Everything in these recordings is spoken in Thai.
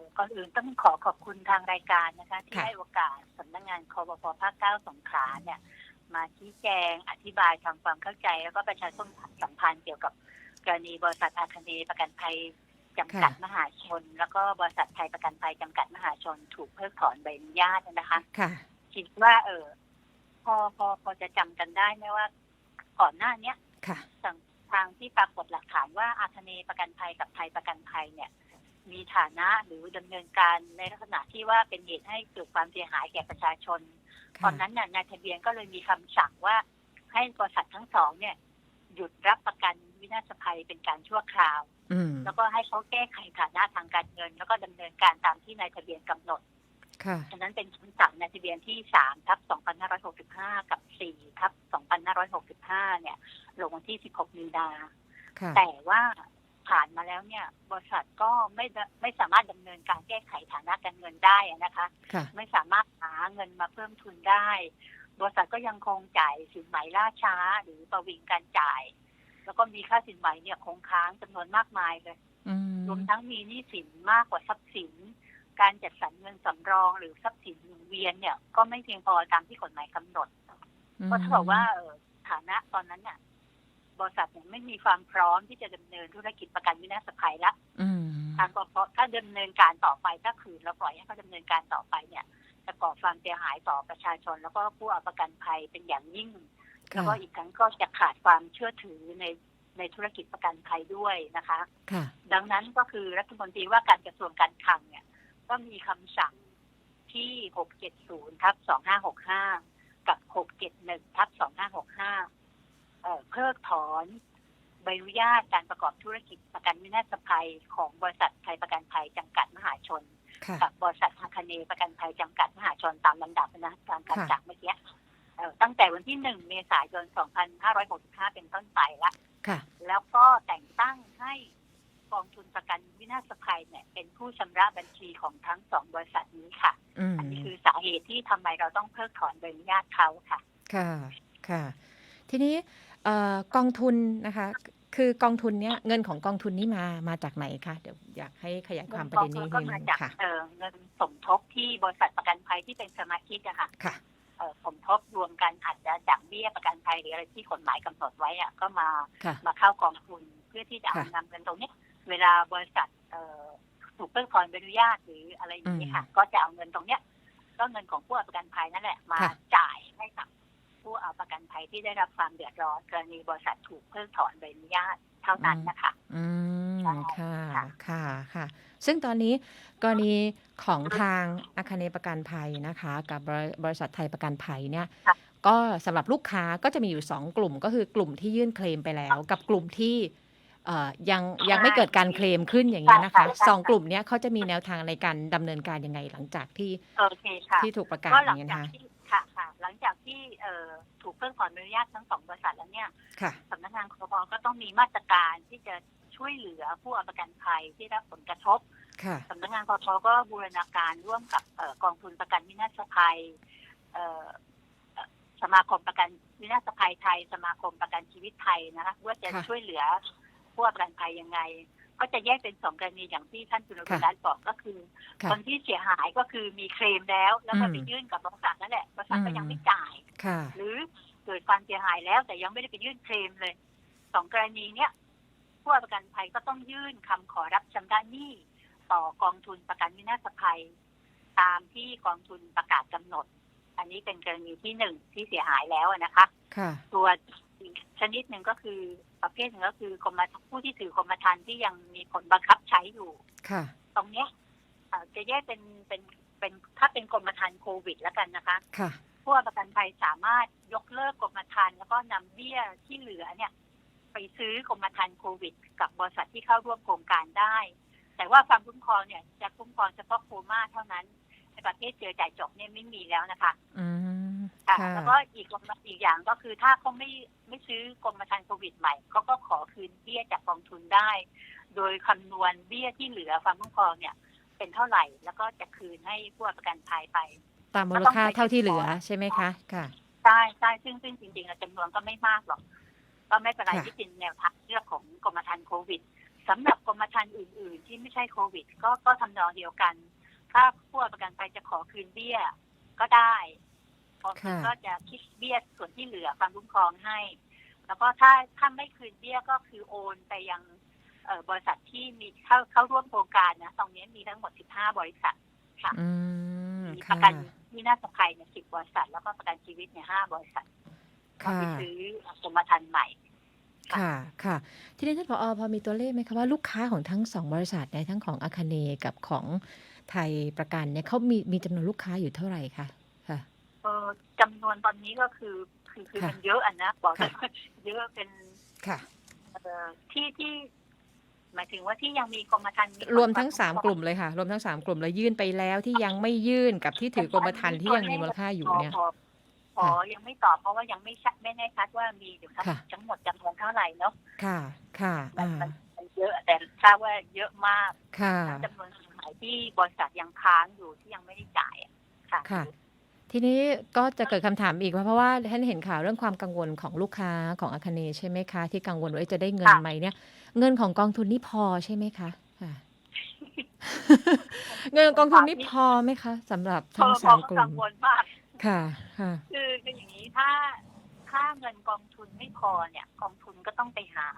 อก่อนอื่นต้องขอขอบคุณทางรายการนะคะ ที่ค่ะให้โอกาสสำนักงานคอปพภาคเก้าสงขลาเนี่ย มาชี้แจงอธิบายทำความเข้าใจ แล้วก็ประชาชนสัมพันธ์เกี่ยวกับกรณีบริษัทอาคเนย์ประกันภัยจำกัดค่ะมหาชน แล้วก็บริษัทไทยประกันภัยจำกัดมหาชน ถูกเพิกถอนใบอนุญาตนะคะค่ะคิดว่า เออพอพอพอจะจำกันได้ไหมว่า ก่อนหน้าเนี้ยค่ะทางทางที่ปรากฏหลักฐานว่าอาคเนย์ประกันภัยกับไทยประกันภัยเนี่ย มีฐานะหรือดำเนินการในลักษณะที่ว่าเป็นเหตุให้เกิดความเสียหายแก่ประชาชน ตอนนั้นน่ะนายทะเบียนก็เลยมีคำสั่งว่าให้บริษัททั้งสองเนี่ย หยุดรับประกันวินาศภัยเป็นการชั่วคราวอืมแล้วก็ให้เขาแก้ไขฐานะทางการเงิน แล้วก็ดำเนินการตามที่นายทะเบียนกำหนดค่ะฉะนั้นเป็นคำสั่งในทะเบียนที่3ทับ2565กับ4ทับ2565เนี่ยลงวันที่16มีนาค่ะแต่ว่า ผ่านมาแล้วเนี่ย บริษัทก็ไม่ได้ไม่สามารถดำเนินการแก้ไขฐานะการเงินได้อะนะคะค่ะไม่สามารถหาเงินมาเพิ่มทุนได้ บริษัทก็ยังคงจ่ายสินไหมล่าช้า หรือประวิงการจ่าย แล้วก็มีค่าสินไหมเนี่ยคงค้างจำนวนมากมายเลยอืมรวมทั้งมีหนี้สินมากกว่าทรัพย์สิน การจัดสรรเงินสำรองหรือทรัพย์สินหมุนเวียนเนี่ย ก็ไม่เพียงพอตามที่กฎหมายกำหนด เพราะถ้าบอกว่าเอ่อฐานะตอนนั้นเนี่ย บริษัทเนี่ยไม่มีความพร้อมที่จะดำเนินธุรกิจประกันวินาศภัยละอืมทางกพถ้าดำเนินการต่อไปถ้าคืนแล้วปล่อยให้เขาดำเนินการต่อไปเนี่ยจะก่อความเสียหายต่อประชาชน แล้วก็ผู้เอาประกันภัยเป็นอย่างยิ่ง แล้วค่ะก็อีกทั้งก็จะขาดความเชื่อถือในในธุรกิจประกันภัยด้วยนะคะค่ะดังนั้นก็คือรัฐมนตรีว่าการกระทรวงการคลังเนี่ย ก็มีคำสั่งที่ 670ทับ2565 กับ 671ทับ2565 เอ่อเพิกถอนใบอนุญาตการประกอบธุรกิจประกันวินาศภัยของบริษัทไทยประกันภัยจำกัดมหาชนค่ะกับบริษัทฮาคาเนประกันภัยจำกัดมหาชนตามลำดับนะตามการค่ะจากเมื่อกี้เอ่อตั้งแต่วันที่1เมษายน 2565 เป็นต้นไปละค่ะแล้วก็แต่งตั้งให้กองทุนประกันวินาศภัยเนี่ยเป็นผู้ชำระบัญชีของทั้งสองบริษัทนี้ค่ะอืมอันนี้คือสาเหตุที่ทำไมเราต้องเพิกถอนใบอนุญาตเขาค่ะ ค่ะ ค่ะ ทีนี้ เอ่อกองทุนนะคะ คือกองทุนเนี้ยเงินของกองทุนนี้มามาจากไหนคะเดี๋ยวอยากให้ขยายความประเด็นนี้ก็นิดมานึงจากค่ะ เอ่อเงินสมทบที่บริษัทประกันภัยที่เป็นสมาชิกอะค่ะค่ะ เอ่อสมทบรวมกันอาจจะจากเบี้ยประกันภัยหรืออะไรที่กฎหมายกำหนดไว้อะก็มาค่ะ มาเข้ากองทุนเพื่อที่จะเอาค่ะ นำเงินตรงเนี้ยเวลาบริษัทเอ่อถูกเพิกถอนใบอนุญาตหรืออะไรอย่างนี้ยค่ะ ก็จะเอาเงินตรงเนี้ยก็เงินของผู้เอาประกันภัยนั่นแหละมาค่ะ จ่ายให้กับ ผู้เอาประกันภัยที่ได้รับความเดือดร้อนกรณีบริษัทถูกเพิกถอนใบอนุญาตเท่านั้นนะคะ อืมใช่ค่ะค่ะ ค่ะ ค่ะ ซึ่งตอนนี้กรณีของทางอาคาเนประกันภัยนะคะ กับบริบริษัทไทยประกันภัยเนี่ยค่ะก็สำหรับลูกค้าก็จะมีอยู่ 2 กลุ่มก็คือกลุ่มที่ยื่นเคลมไปแล้ว กับกลุ่มที่เอ่อยังยังไม่เกิดการเคลมขึ้นอย่างนี้ยนะคะใช่ใช่สองกลุ่มเนี้ยเขาจะมีแนวทางในการดำเนินการยังไงหลังจากที่โอเคค่ะที่ถูกประกาศก็อหลัย่างงนี้ยจากนะคะที่ค่ะค่ะหลังจาก ที่เอ่อถูกเพิกถอนใบอนุญาตทั้งสองบริษัทแล้วเนี่ยค่ะสำนักงานคอปก็ต้องมีมาตรการที่จะช่วยเหลือผู้เอาประกันภัยที่รับผลกระทบค่ะสำนักงานคอปก็บูรณาการร่วมกับเอ่อกองทุนประกันวินาศภัยเอ่อเอ่อสมาคมประกันวินาศภัยไทย สมาคมประกันชีวิตไทยนะคะว่าจะค่ะช่วยเหลือผู้เอาประกันภัยยังไง ก็จะแยกเป็นสองกรณีอย่างที่ท่านจุลค่ะวิรัตน์บอกก็คือค่ะคนที่เสียหายก็คือมีเคลมแล้ว แล้วก็อืมไปยื่นกับบริษัทนั่นแหละบริษัทก็อืมยังไม่จ่ายค่ะหรือเกิดความเสียหายแล้วแต่ยังไม่ได้ไปยื่นเคลมเลยสองกรณีเนี้ยผู้ประกันภัยก็ต้องยื่นคำขอรับชำระหนี้ต่อกองทุนประกันวินาศภัย ตามที่กองทุนประกาศกำหนด อันนี้เป็นกรณีที่หนึ่งที่เสียหายแล้วนะคะค่ะตัว อีกชนิดหนึ่งก็คือประเภทหนึ่งก็คือกรมธรรม์ผู้ที่ถือกรมธรรม์ที่ยังมีผลบังคับใช้อยู่ ค่ะ ตรงเนี้ยเอ่อจะแยกเป็นเป็นเป็นถ้าเป็นกรมธรรม์โควิดแล้วกันนะคะค่ะผู้ประกันภัยสามารถยกเลิกกรมธรรม์แล้วก็นำเบี้ยที่เหลือเนี่ย ไปซื้อกรมธรรม์โควิด กับบริษัทที่เข้าร่วมโครงการได้ แต่ว่าความคุ้มครองเนี่ยจะคุ้มครองเฉพาะโคม่าเท่านั้นในประเภทเจอจ่ายจบเนี่ยไม่มีแล้วนะคะอืม ค่ะค่ะแล้วก็อีกกรมอีกอย่างก็คือถ้าเขาไม่ไม่ซื้อกรมธรรม์โควิดใหม่เขาก็ขอคืนเบี้ยจากกองทุนได้ โดยคำนวณเบี้ยที่เหลือความคุ้มครองเนี่ย เป็นเท่าไหร่ แล้วก็จะคืนให้ผู้ประกันภัยไป ตามมูลค่าเท่าที่เหลือใช่ไหมคะค่ะใช่ใช่ซึ่งซึ่งจริงๆแล้วจำนวนก็ไม่มากหรอก ก็ไม่เป็นไรค่ะที่เป็นแนวทางเลือกของกรมธรรม์โควิดสำหรับกรมธรรม์อื่น ๆ ที่ไม่ใช่โควิด ก็ก็ทำนองเดียวกัน ถ้าผู้ประกันภัยจะขอคืนเบี้ยก็ได้ กองทุนค่ะก็จะคิดเบี้ยส่วนที่เหลือความคุ้มครองให้ แล้วก็ถ้าถ้าไม่คืนเบี้ยก็คือโอนไปยังเอ่อบริษัทที่มีเข้าเข้าร่วมโครงการนะตรงนี้มีทั้งหมด 15 บริษัทค่ะอืมมีปค่ะระกันวินาศภัยเนี่ยสิบบริษัท แล้วก็ประกันชีวิตเนี่ยห้าบริษัทก็ค่ะไปซื้อกรมธรรม์ใหม่ ค่ะ ค่ะ ทีนี้ท่านผอพอมีตัวเลขไหมคะว่าลูกค้าของทั้งสองบริษัทเนี่ยทั้งของอาคาเนกับของไทยประกันเนี่ยเขามีมีจำนวนลูกค้าอยู่เท่าไหร่คะค่ะเออ จำนวนตอนนี้ก็คือคือคือค่ะมันเยอะอะนะบอกเลยค่ะว่าเยอะเป็นค่ะเอ่อที่ที่หมายถึงว่าที่ยังมีกรมธรรม์รวมทั้งสามกลุ่มเลยค่ะ รวมทั้งสามกลุ่มเลยยื่นไปแล้วที่ยังไม่ยื่นกับที่ถือกรมธรรม์ที่ยังมีมูลค่าอยู่เนี่ยขอขอยังไม่ตอบเพราะว่ายังไม่ชัดไม่แน่ชัดว่ามีอยู่ทั้งค่ะทั้งหมดจำนวนเท่าไหร่เนาะค่ะ ค่ะมันอ่ามันมันเยอะแต่ทราบว่าเยอะมากค่ะทั้งจำนวนหมายที่บริษัทยังค้างอยู่ที่ยังไม่ได้จ่ายอะค่ะค่ะ ทีนี้ก็จะเกิดคำถามอีกว่าเพราะว่าท่านเห็นข่าวเรื่องความกังวลของลูกค้าของอาคาเนย์ใช่ไหมคะ ที่กังวลว่าเอ๊ะจะได้เงินค่ะ ไหมเนี่ย เงินของกองทุนนี่พอใช่ไหมคะค่ะ เงินของกองทุนนี่พอไหมคะสำหรับทั้งพอสามพกอลุ่กัมงวลมาก ค่ะค่ะ คือคืออย่างนี้ถ้าถ้าเงินกองทุนไม่พอเนี่ยกองทุนก็ต้องไปหา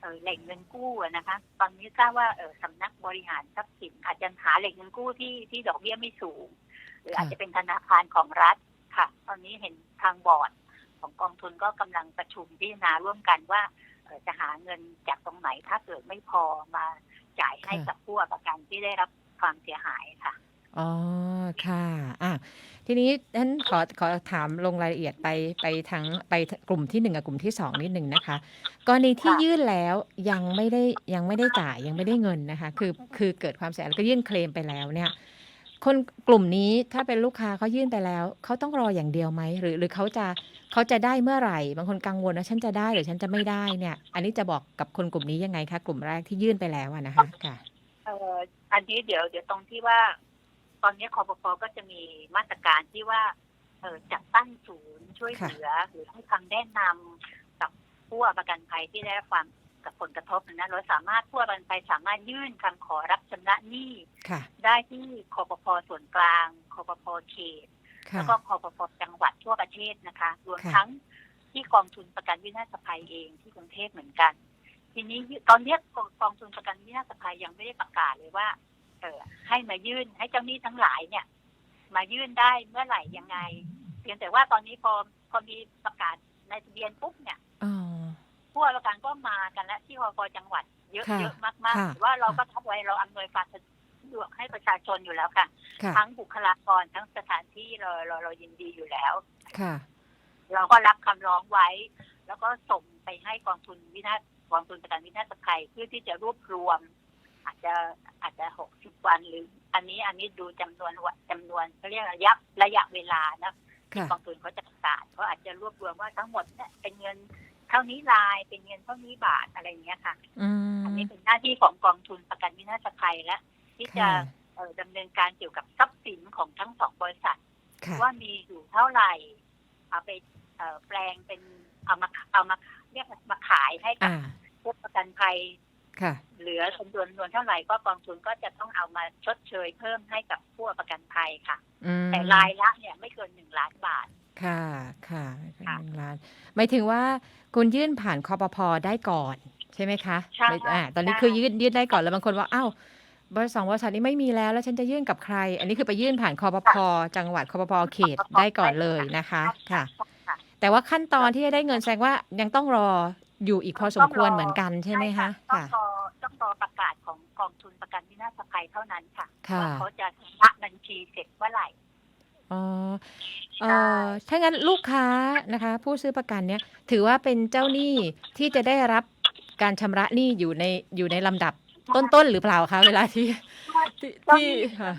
เอ่อแหล่งเงินกู้อะนะคะ ตอนนี้ทราบว่าเออสำนักบริหารทรัพย์สินอาจจะหาแหล่งเงินกู้ที่ที่ดอกเบี้ยไม่สูงห รือค่ะอาจจะเป็นธนาคารของรัฐค่ะ ตอนนี้เห็นทางบอร์ดของกองทุนก็กำลังประชุมพิจารณาร่วมกันว่าเอ่อจะหาเงินจากตรงไหนถ้าเกิดไม่พอมาจ่ายให้กับผู้ประกันที่ได้รับความเสียหายค่ะอ๋อค่ะอะ ทีนี้ฉันขอขอถามลงรายละเอียดไปไปทั้งไปกลุ่มที่หนึ่งกับกลุ่มที่สองนิดหนึ่งนะคะกรณีที่ค่ะยื่นแล้วยังไม่ได้ยังไม่ได้จ่ายยังไม่ได้เงินนะคะ คือคือเกิดความเสียหายแล้วก็ยื่นเคลมไปแล้วเนี่ย คนกลุ่มนี้ถ้าเป็นลูกค้าเขายื่นไปแล้ว เขาต้องรออย่างเดียวไหมหรือหรือเขาจะเขาจะได้เมื่อไหร่ บางคนกังวลว่าฉันจะได้หรือฉันจะไม่ได้เนี่ย อันนี้จะบอกกับคนกลุ่มนี้ยังไงคะกลุ่มแรกที่ยื่นไปแล้วอะนะคะค่ะเอ่ออันนี้เดี๋ยวเดี๋ยวตรงที่ว่า ตอนนี้คอปพก็จะมีมาตรการที่ว่าเออจัดตั้งศูนย์ช่วยเหลือหรือให้คำแนะนำกับผู้ประกันภัยที่ได้รับความ กับผลกระทบนะเราสามารถผู้ประกันภัยสามารถยื่นคำขอรับชำระหนี้ค่ะได้ที่คอปพส่วนกลางคอปพเขตค่ะแล้วก็คอปพจังหวัดทั่วประเทศนะคะรวมค่ะทั้งที่กองทุนประกันวินาศภัยเองที่กรุงเทพเหมือนกัน ทีนี้ตอนเนี้ยกองกองทุนประกันวินาศภัยยังไม่ได้ประกาศเลยว่า เออให้มายื่นให้เจ้าหนี้ทั้งหลายเนี่ย มายื่นได้เมื่อไหร่ยังไง เพียงแต่ว่าตอนนี้พอพอมีประกาศในทะเบียนปุ๊บเนี่ย อ๋อผู้ประกันก็มากันแล้วที่คอปจังหวัดเยอะค่ะเยอะมากๆค่ะหรือว่าเราก็ทักไว้เราอำนวยความสะดวกให้ประชาชนอยู่แล้วค่ะค่ะ ทั้งบุคลากรทั้งสถานที่เราเราเรายินดีอยู่แล้วค่ะ เราก็รับคำร้องไว้ แล้วก็ส่งไปให้กองทุนวินาศกองทุนประกันวินาศภัยเพื่อที่จะรวบรวม อาจจะอาจจะหกสิบวันหรือ อันนี้อันนี้ดูจำนวนวันจำนวนเขาเรียกระยะระยะเวลานะที่ค่ะกองทุนเขาจะประกาศเขาอาจจะรวบรวมว่าทั้งหมดเนี่ยเป็นเงิน เท่านี้ลายเป็นเงินเท่านี้บาทอะไรอย่างเงี้ยค่ะอืมอันนี้เป็นหน้าที่ของกองทุนประกันวินาศภัยและที่จะค่ะเอ่อดำเนินการเกี่ยวกับทรัพย์สินของทั้งสองบริษัทค่ะว่ามีอยู่เท่าไหร่เอาไปเอ่อแปลงเป็นเอามาเอามาเรียกมาขายให้กับอ่าผู้ประกันภัยค่ะเหลือจำนวนนวนเท่าไหร่ก็กองทุนก็จะต้องเอามาชดเชยเพิ่มให้กับผู้ประกันภัยค่ะอืมแต่รายละเนี่ยไม่เกินหนึ่งล้านบาท ค่ะค่ะค่ะหนึ่งล้านหมายถึงว่าคุณยื่นผ่านคอปพได้ก่อนใช่ไหมคะใช่ไม่อ่าตอนนี้ใช่คือยื่นยื่นได้ก่อนแล้วบางคนว่าอ้าวบริษัทบริษัทนี้ไม่มีแล้ว แล้วฉันจะยื่นกับใคร อันนี้คือไปยื่นผ่านคอปพจังหวัดคอปพเขตได้ก่อนเลยนะคะค่ะค่ะ แต่ว่าขั้นตอนที่จะได้เงินแสดงว่ายังต้องรออยู่อีกพอสมควรเหมือนกันใช่ไหมคะต้องค่ะรอต้องรอประกาศของกองทุนประกันวินาศภัยเท่านั้นค่ะค่ะว่าเขาจะชำระบัญชีเสร็จเมื่อไหร่อ๋อ เอ่อถ้างั้นลูกค้านะคะ ผู้ซื้อประกันเนี่ยถือว่าเป็นเจ้าหนี้ที่จะได้รับการชำระหนี้อยู่ในอยู่ในลำดับต้นๆหรือเปล่าคะเวลาที่ที่เจ้าที่หนี้ค่ะ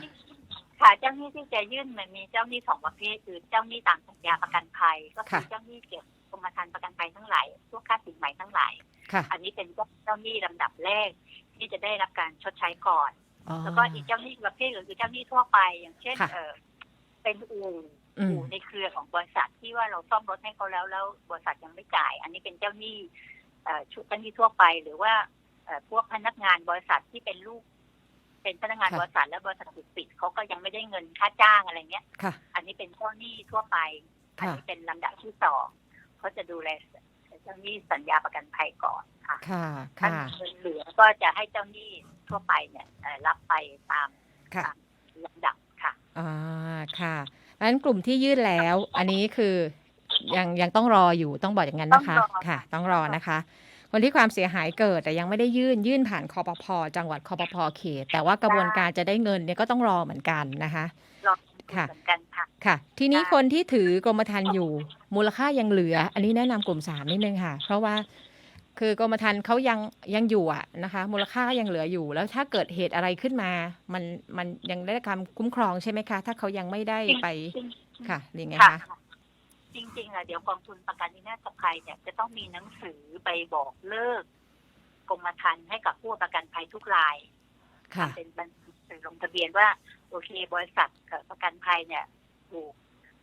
ค่ะเจ้าหนี้ที่จะยื่นมันมีเจ้าหนี้สองประเภทคือเจ้าหนี้ตามสัญญาประกันภัย ก็คือค่ะ เจ้าหนี้เกี่ยวกับกรมธรรม์ประกันภัยทั้งหลายพวกค่าสินใหม่ทั้งหลาย ค่ะอันนี้เป็นเจ้าหนี้ลำดับแรก ที่จะได้รับการชดใช้ก่อน อ๋อ แล้วก็อีกเจ้าหนี้ประเภทก็คือเจ้าหนี้ทั่วไป อย่างเช่นค่ะ เออเป็นอู่ อืมอู่ในเครือของบริษัทที่ว่าเราซ่อมรถให้เขาแล้วแล้วบริษัทยังไม่จ่าย อันนี้เป็นเจ้าหนี้เอ่อชุดเจ้าหนี้ทั่วไป หรือว่าเอ่อพวกพนักงานบริษัทที่เป็นลูก เป็นพนักงานค่ะบริษัทและบริษัทถูกปิดเขาก็ยังไม่ได้เงินค่าจ้างอะไรเงี้ยค่ะอันนี้เป็นเจ้าหนี้ทั่วไป อันค่ะนี้เป็นลำดับที่สองเขาจะดูแลเจ้าหนี้สัญญาประกันภัยก่อนค่ะค่ะถ้าค่ะมีเงินเหลือก็จะให้เจ้าหนี้ทั่วไปเนี่ยเอ่อรับไปตามค่ะตามลำดับค่ะอ่าค่ะ ดังนั้นกลุ่มที่ยื่นแล้ว อันนี้คือยังยังต้องรออยู่ต้องบอกอย่างนั้นนะคะต้องรอค่ะค่ะ ต้องรอนะคะ คนที่ความเสียหายเกิดแต่ยังไม่ได้ยื่นยื่นผ่านคอปพจังหวัดคอปพเขต แต่ว่ากระบวนการจะได้เงินเนี่ยก็ต้องรอเหมือนกันนะคะรอดูค่ะเหมือนกันค่ะค่ะ ทีนี้ได้คนที่ถือกรมธรรม์อยู่มูลค่ายังเหลือ อันนี้แนะนำกลุ่มสามนิดนึงค่ะ เพราะว่า คือกรมธรรม์เขายังยังอยู่อะนะคะ มูลค่าก็ยังเหลืออยู่ แล้วถ้าเกิดเหตุอะไรขึ้นมา มันมันยังได้รับการคุ้มครองใช่ไหมคะ ถ้าเขายังไม่ได้ไปจริงๆค่ะหรือไงค่ะคะจริงๆอะเดี๋ยวกองทุนประกันวินาศภัยเนี่ยจะต้องมีหนังสือไปบอกเลิกกรมธรรม์ให้กับผู้ประกันภัยทุกรายค่ะทำเป็นบันทึกลงทะเบียนว่า โอเค บริษัทกับประกันภัยเนี่ยถูก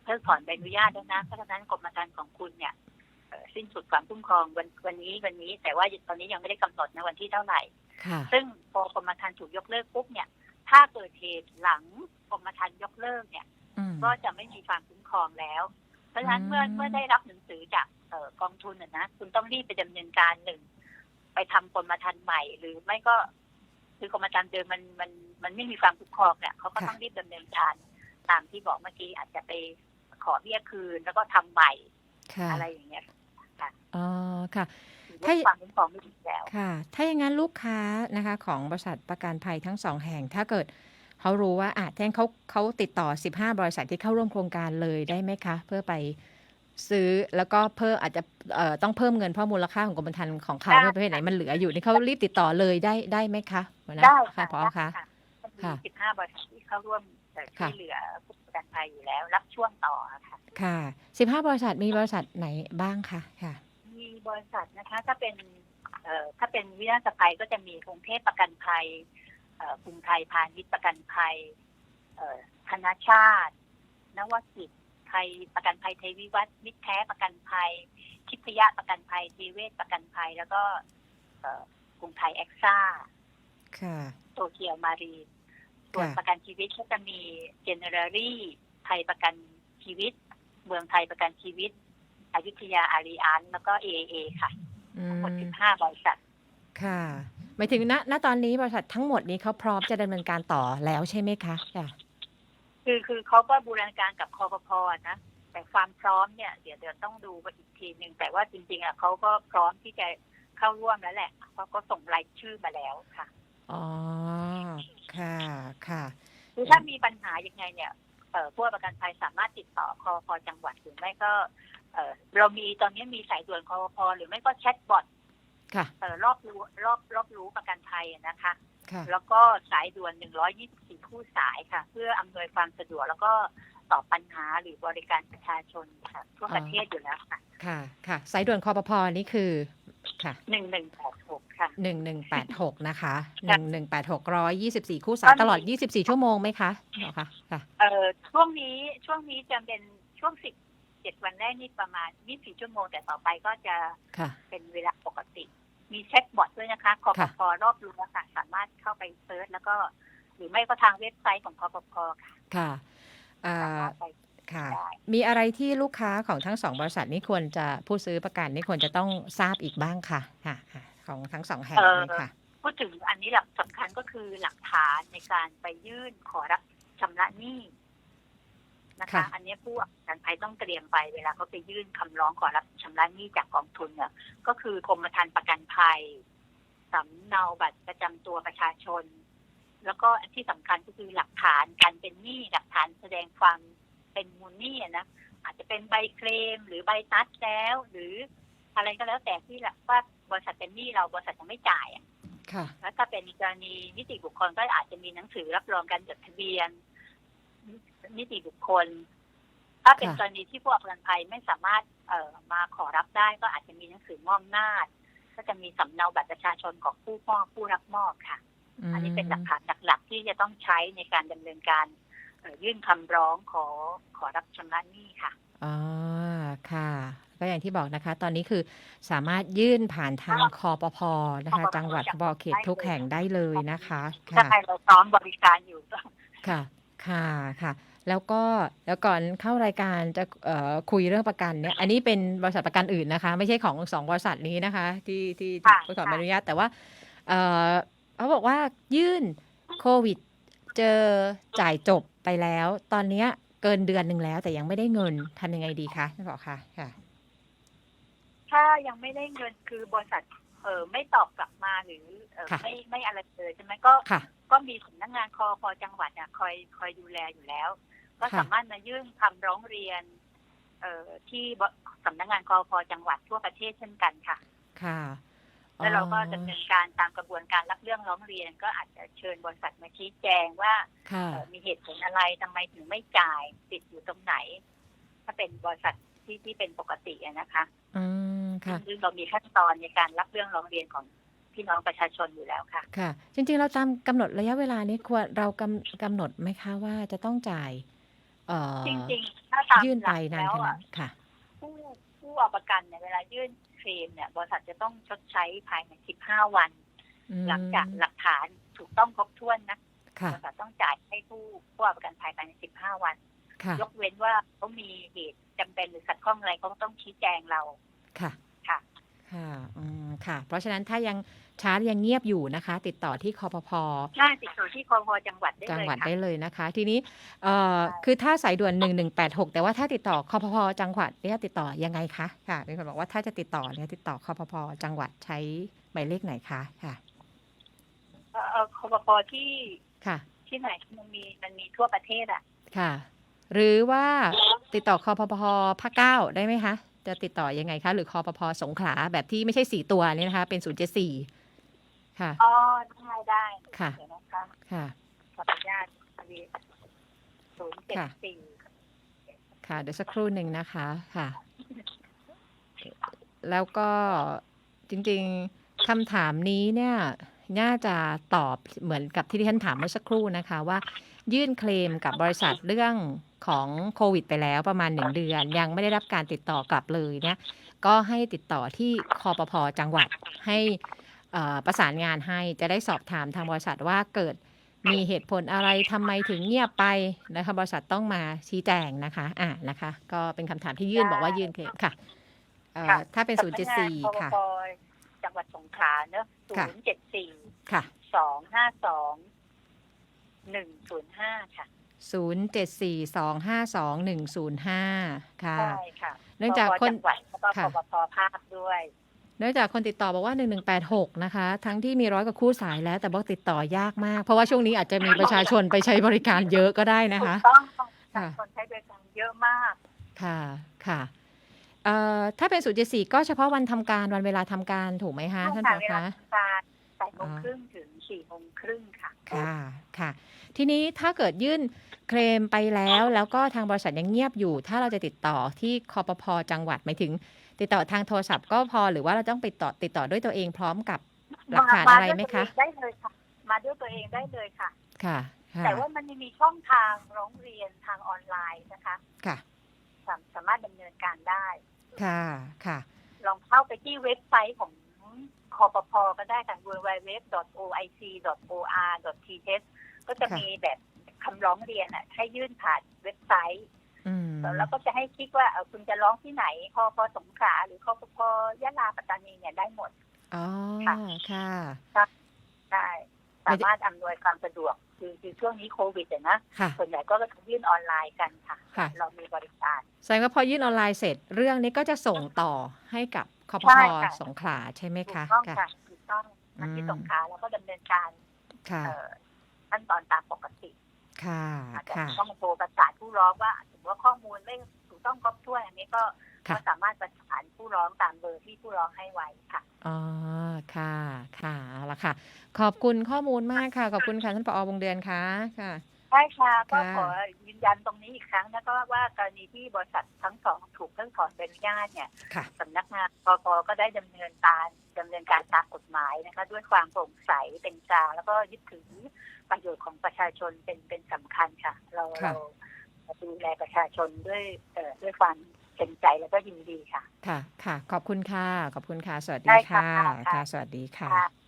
เพิกถอนใบอนุญาตแล้วนะเพราะฉะนั้นกรมธรรม์ของคุณเนี่ยเอ่อ สิ้นสุดความคุ้มครองวันวันนี้วันนี้ แต่ว่าตอนนี้ยังไม่ได้กำหนดนะวันที่เท่าไหร่ค่ะซึ่งพอกรมธรรม์ถูกยกเลิกปุ๊บเนี่ย ถ้าเกิดเหตุหลังกรมธรรม์ยกเลิกเนี่ยอืมก็จะไม่มีความคุ้มครองแล้ว เพราะฉะนั้นอืมเมื่อเมื่อได้รับหนังสือจากเอ่อกองทุนน่ะนะคุณต้องรีบไปดำเนินการหนึ่งไปทำกรมธรรม์ใหม่ หรือไม่ก็คือกรมธรรม์เดิมมันมันมันไม่มีความคุ้มครองเนี่ยเขาก็ต้องรีบดำเนินการตามที่บอกเมื่อกี้อาจจะไปขอเบี้ยคืนแล้วก็ทำใหม่ค่ะอะไรอย่างเงี้ย อ๋อค่ะถือว่าความคุ้มครองไม่ดีแล้ว ค่ะ ถ้าอย่างนั้นลูกค้านะคะ ของบริษัทประกันภัยทั้งสองแห่ง ถ้าเกิดเขารู้ว่าอาจแทนเขาเขาติดต่อ 15 บริษัทที่เข้าร่วมโครงการเลยได้ไหมคะ เพื่อไปซื้อแล้วก็เพิ่มอาจจะเอ่อต้องเพิ่มเงินเพราะมูลค่าของกรมธรรม์ของเขาได้ประเภทไหนมันเหลืออยู่นี่เขารีบติดต่อเลยได้ได้ไหมคะหัวหน้าได้ค่ะค่ะพอคะได้มันมีค่ะ สิบห้าบริษัทที่เข้าร่วมเอ่อ ช่ค่ะวยเหลือผู้ประกันภัยอยู่แล้ว รับช่วงต่อค่ะ ค่ะ15บริษัทมีบริษัทไหนบ้างคะค่ะ มีบริษัทนะคะถ้าเป็นเอ่อถ้าเป็นวินาศภัยก็จะมีกรุงเทพประกันภัยเอ่อกรุงไทยพาณิชย์ประกันภัย เอ่อธนาชาติ นวกิจไทยประกันภัยไทยวิวัฒน์มิตรแท้ประกันภัยทิพยะประกันภัยทีเวศประกันภัย แล้วก็เอ่อกรุงไทยแอคซ่าค่ะ โตเกียวมารีน ส่วนค่ะประกันชีวิตก็จะมีเจเนอเรอรี่ไทยประกันชีวิต เมืองไทยประกันชีวิตอยุธยาอารีอันแล้วก็ AAA ค่ะอืทั้งหมดม15บริษัท ค่ะหมายถึงณณตอนนี้บริษัททั้งหมดนี้เขาพร้อมจะดำเนินการต่อแล้วใช่ไหมคะค่ะคือคือเขาก็บูรณาการกับคอปพนะแต่ความพร้อมเนี่ยเดี๋ยวเดี๋ยวต้องดูกันอีกทีหนึ่งแต่ว่าจริงๆอะเขาก็พร้อมที่จะเข้าร่วมแล้วแหละเขาก็ส่งรายชื่อมาแล้วค่ะอ๋อ ค่ะ ค่ะ คือถ้ามีปัญหายังไงเนี่ยเอ่อผู้ประกันภัยสามารถติดต่อคอพจังหวัดหรือไม่ก็เอ่อเรามีตอนนี้มีสายด่วนคอพหรือไม่ก็แชทบอทค่ะเอ่อรอบรู้รอบรอบรู้ประกันภัยอะนะคะค่ะ แล้วก็สายด่วน 124 คู่สายค่ะ เพื่ออำนวยความสะดวกแล้วก็ตอบปัญหาหรือบริการประชาชนค่ะทั่วประเทศอยู่แล้วค่ะ ค่ะ ค่ะ สายด่วนคอปพนี่คือ ค่ะ 1186 ค่ะ หนึ่งหนึ่งแปดหกนะคะหค่ะนึ่งหนึ่งแปดหกร้อยยี่สิบสี่คู่สายตลอดยี่สิบสี่ชั่วโมงไหมคะเหรอคะค่ะ เอ่อช่วงนี้ช่วงนี้จะเป็นช่วง10 7วันแรกนี่ประมาณ24ชั่วโมง แต่ต่อไปก็จะค่ะ เป็นเวลาปกติ มีแชทบอทด้วยนะคะคอปค่ะ พรอบรู้ค่ะสามารถเข้าไปเซิร์ชแล้วก็ หรือไม่ก็ทางเว็บไซต์ของคอปพค่ะค่ะอ่สาามารถไปค่ะ ได้มีอะไรที่ลูกค้าของทั้งสองบริษัทนี้ควรจะผู้ซื้อประกันนี่ควรจะต้องทราบอีกบ้างค่ะค่ะค่ะ ของทั้งสองแห่งเลยค่ะ พูดถึงอันนี้หลักสำคัญก็คือหลักฐานในการไปยื่นขอรับชำระหนี้นะคะค่ะอันนี้ผู้ประกันภัยต้องเตรียมไปเวลาเขาไปยื่นคำร้องขอรับชำระหนี้จากกองทุนเนี่ยก็คือกรมธรรม์ประกันภัยสำเนาบัตรประจำตัวประชาชน แล้วก็อันที่สำคัญก็คือหลักฐานการเป็นหนี้หลักฐานแสดงความเป็นมูลหนี้อะนะอาจจะเป็นใบเคลมหรือใบนัดแล้ว หรือ อะไรก็แล้วแต่ที่หลักว่าบริษัทเป็นหนี้เราบริษัทยังไม่จ่ายอะค่ะแล้วถ้าเป็นกรณีนิติบุคคลก็อาจจะมีหนังสือรับรองการจดทะเบียน นิติบุคคล ถ้าเป็นค่ะกรณีที่ผู้ประกันภัยไม่สามารถเอ่อมาขอรับได้ก็อาจจะมีหนังสือมอบหน้าจก็จะมีสำเนาบัตรประชาชนของผู้มอบผู้รับมอบค่ะ อันนี้เป็นหลักฐานหลักๆที่จะต้องใช้ในการดำเนินการเอ่อยื่นคำร้องขอขอรับชำระหนี้ค่ะอ่า ค่ะก็อย่างที่บอกนะคะ ตอนนี้คือสามารถยื่นผ่านทางคอปพนะคะคปพจังหวัดบอเขตทุกแห่งได้เลยนะคะถ้าค่ะใครเราพร้อมบริการอยู่ก็ค่ะค่ะค่ะ แล้วก็แล้วก่อนเข้ารายการจะเอ่อคุยเรื่องประกันเนี่ย อันนี้เป็นบริษัทประกันอื่นนะคะ ไม่ใช่ของสองบริษัทนี้นะคะ ที่ที่ที่ค่ะขอค่ะใบอนุญาตแต่ว่าเอ่อเขาบอกว่ายื่นโควิด เจอจ่ายจบไปแล้ว ตอนเนี้ย เกินเดือนหนึ่งแล้วแต่ยังไม่ได้เงินทำยังไงดีคะท่านบอกค่ะค่ะ ถ้ายังไม่ได้เงินคือบริษัทเออไม่ตอบกลับมาหรือเออค่ะ ไม่ไม่อะไรเลยใช่ไหมก็ค่ะ ก็มีสำนักงานคอพอจังหวัดเนี่ยคอยคอยดูแลอยู่แล้ว ก็ค่ะ สามารถมายื่นคำร้องเรียน เอ่อที่บสำนักงานคอพอจังหวัดทั่วประเทศเช่นกันค่ะ ค่ะ แล้วเราก็อ๋อดำเนินการตามกระบวนการรับเรื่องร้องเรียน ก็อาจจะเชิญบริษัทมาชี้แจงว่าค่ะเอ่อมีเหตุผลอะไรทำไมถึงไม่จ่ายติดอยู่ตรงไหน ถ้าเป็นบริษัทที่ที่เป็นปกติอะนะคะอืมค่ะซึ่งเรามีขั้นตอนในการรับเรื่องร้องเรียนของพี่น้องประชาชนอยู่แล้วค่ะ ค่ะ จริงๆ เราตามกำหนดระยะเวลานี้ควรเรากำกำหนดไหมคะว่าจะต้องจ่ายเอ่อจริงๆถ้าตามยื่นหไปลักนานแล้วขนาอะดค่ะ ผู้ผู้เอาประกันเนี่ยเวลายื่น เคลมเนี่ยบริษัทจะต้องชดใช้ภายใน 15 วันอืมหลังจากหลักฐานถูกต้องครบถ้วนนะค่ะบริษัทต้องจ่ายให้ผู้ผู้เอาประกันภายใน 15 วันค่ะยกเว้นว่าเขามีเหตุจำเป็นหรือขัดข้องอะไรเขาก็ต้องชี้แจงเราค่ะ ค่ะ ค่ะอืมค่ะ เพราะฉะนั้นถ้ายัง ช้ายังเงียบอยู่นะคะ ติดต่อที่คอปพน่าติดต่อที่คอพจังหวัดได้จังเลยหวัดค่ะได้เลยนะคะ ทีนี้เอ่อคือถ้าสายด่วน 1186 แต่ว่าถ้าติดต่อคอปพจังหวัดเนี่ยติดต่อยังไงคะค่ะมีคนบอกว่าถ้าจะติดต่อเนี่ยติดต่อคอปพจังหวัดใช้หมายเลขไหนคะค่ะเอ่อเอ่อคอพที่ค่ะที่ไหนมันมีมันมีทั่วประเทศอะ ค่ะ หรือว่าติดต่อคอปพภาคเก้าได้ไหมคะ จะติดต่อยังไงคะ หรือคอปพสงขลาแบบที่ไม่ใช่สี่ตัวเนี่ยนะคะ เป็นศูนย์เจ็ดสี่ ค่ะ อ๋อได้ได้ค่ะเดี๋ยวนะคะค่ะขออนุญาตศูนย์เจ็ดสี่ค่ะ เดี๋ยวสักครู่หนึ่งนะคะค่ะ แล้วก็จริงๆคำถามนี้เนี่ยน่าจะตอบเหมือนกับที่ที่ฉันถามเมื่อสักครู่นะคะว่า ยื่นเคลมกับบริษัทเรื่องของโควิด ไปแล้วประมาณหนึ่งเดือน ยังไม่ได้รับการติดต่อกลับเลยเนี่ยก็ให้ติดต่อที่คอปพจังหวัดให้เอ่อ ประสานงานให้จะได้สอบถามทางบริษัทว่าเกิดมีเหตุผลอะไรทำไมถึงเงียบไปนะคะบริษัทต้องมาชี้แจงนะคะอ่านะคะ ก็เป็นคำถามที่ยื่นบอกว่ายื่นเคลมค่ะเอ่อถ้าเป็นศูนย์เจ็ดสี่สำนักงานค่ะปปจังหวัดสงขลาเนอะศูค่ะนย์เจ็ดสี่ค่ะสองห้าสองหนึ่งศูนย์ห้าค่ะศูนย์เจ็ดสี่สองห้าสองหนึ่งศูนย์ห้าค่ะ ใช่ค่ะเนื่องจากปปคนจังหวัดแล้วก็ค่ะ ปปภาคด้วย เนื่องจากคนติดต่อบอกว่า 1186 นะคะ ทั้งที่มีร้อยกว่าคู่สายแล้ว แต่บอกติดต่อยากมาก เพราะว่าช่วงนี้อาจจะมีประชาชนไปใช้บริการเยอะก็ได้นะถูคะกต้องค่ะคนใช้บริการเยอะมาก ค่ะค่ะเอ่อถ้าเป็น074ก็เฉพาะวันทำการวันเวลาทำการถูกไหมคะท่านค่ะผอเวลาคะทำการแปดโมงครึ่งถึงสี่โมงครึ่งค่ะ ค่ะค่ะ ทีนี้ถ้าเกิดยื่นเคลมไปแล้ว แล้วก็ทางบริษัทยังเงียบอยู่ ถ้าเราจะติดต่อที่คอปพจังหวัดหมายถึง ติดต่อทางโทรศัพท์ก็พอหรือว่าเราต้องไปต่อติดต่อด้วยตัวเองพร้อมกับหลักฐานอะไรไหมคะ ได้เลยค่ะ มาด้วยตัวเองได้เลยค่ะ ค่ะค่ะแต่ว่ามันยังมีช่องทางร้องเรียนทางออนไลน์นะคะ ค่ะ สามสามารถดำเนินการได้ ค่ะ ค่ะ ลองเข้าไปที่เว็บไซต์ของคอปพก็ได้ค่ะ www.oic.or.th ก็จะค่ะมีแบบคำร้องเรียนอะให้ยื่นผ่านเว็บไซต์อืม แล้วก็จะให้คลิกว่าเออคุณจะร้องที่ไหนคอปสงขลาหรือคอปพยะลาปัตตานีเนี่ยได้หมดอ๋อค่ะค่ะได้สามารถอำนวยความสะดวกคือคือช่วงนี้โควิดอะนะค่ะส่วนใหญ่ก็จะยื่นออนไลน์กันค่ะค่ะ เรามีบริการแสดงว่าพอยื่นออนไลน์เสร็จเรื่องนี้ก็จะส่งต่อให้กับคอปใช่พค่ะสงขลาใช่ไหมถูคะกต้องค่ะค่ะถูกต้องมาที่อืมสงขลาแล้วก็ดำเนินการค่ะเอ่อขั้นตอนตามปกติ ค่ะอาจจะค่ะต้องโทรประสานผู้ร้องว่าถือว่าข้อมูลไม่ถูกต้องครบถ้วนอันนี้ก็ค่ะก็สามารถประสานผู้ร้องตามเบอร์ที่ผู้ร้องให้ไว้ค่ะอ๋อค่ะ ค่ะเอาละค่ะ ขอบคุณข้อมูลมากค่ะ ขอบคุณค่ะท่านผอวงเดือนค่ะค่ะ ใช่ค่ะก็ค่ะขอยืนยันตรงนี้อีกครั้งนะก็ว่ากรณีที่บริษัททั้งสองถูกเพิกถอนใบอนุญาตเนี่ยค่ะสำนักงานปปก็ได้ดำเนินการดำเนินการตามกฎหมายนะคะ ด้วยความโปร่งใสเป็นกลางแล้วก็ยึดถือประโยชน์ของประชาชนเป็นเป็นสำคัญค่ะ เราค่ะเราดูแลประชาชนด้วยเอ่อด้วยความเต็มใจแล้วก็ยินดีค่ะ ค่ะค่ะ ขอบคุณค่ะ ขอบคุณค่ะ สวัสดีได้ค่ะค่ะค่ะค่ะ สวัสดีค่ะค่ะ